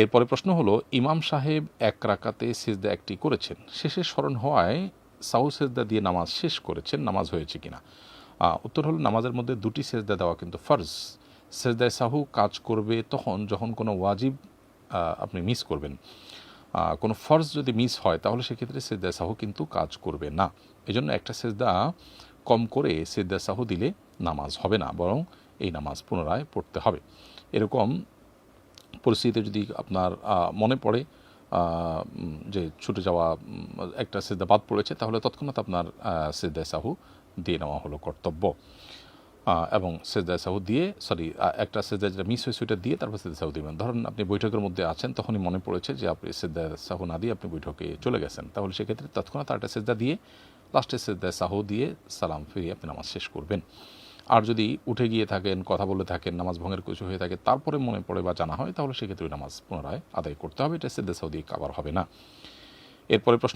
এরপরে প্রশ্ন হলো, ইমাম সাহেব এক রাকাতে সিজদা একটি করেছেন। শেষে স্মরণ হওয়ায় সাহু সেজদা দিয়ে নামাজ শেষ করেছেন, নামাজ হয়েছে কিনা? উত্তর হলো নামাজের মধ্যে দুটি সেজদা দেওয়া কিন্তু ফরজ। সেজদায় সাহু কাজ করবে তখন যখন কোনো ওয়াজিব আপনি মিস করবেন। কোনো ফরজ যদি মিস হয়, তাহলে সেক্ষেত্রে সেজদায় সাহু কিন্তু কাজ করবে না। এজন্য একটা সেজদা কম করে সেজদা সাহু দিলে নামাজ হবে না, বরং এই নামাজ পুনরায় পড়তে হবে। এরকম পরিস্থিতিতে যদি আপনার মনে পড়ে যে ছুটে যাওয়া একটা সেদ্ধা বাদ পড়েছে, তাহলে তৎক্ষণাৎ আপনার সেদ্দায় সাহু দিয়ে নেওয়া হলো কর্তব্য। এবং সেজদায় সাহু দিয়ে সরি একটা সেজদা যেটা মিস হয়েছে ওইটা দিয়ে তারপর সেজদা সাহু দিবেন। ধরুন আপনি বৈঠকের মধ্যে আছেন, তখনই মনে পড়েছে যে আপনি সেজদায় সাহু না দিয়ে আপনি বৈঠকে চলে গেছেন। তাহলে সেক্ষেত্রে তৎক্ষণাৎ একটা সেজদা দিয়ে লাস্টে সেজদায় সাহু দিয়ে সালাম ফিরিয়ে আপনি নামাজ শেষ করবেন। আর যদি উঠে গিয়ে থাকেন, কথা বলে থাকেন, নামাজ ভঙ্গের কিছু হয়ে থাকে, তারপরে মনে পড়ে বা জানা হয়, তাহলে সেক্ষেত্রে নামাজ পুনরায় আদায় করতে হবে। এটা সেদ্দে সৌদি কাবার হবে না। এরপরে প্রশ্ন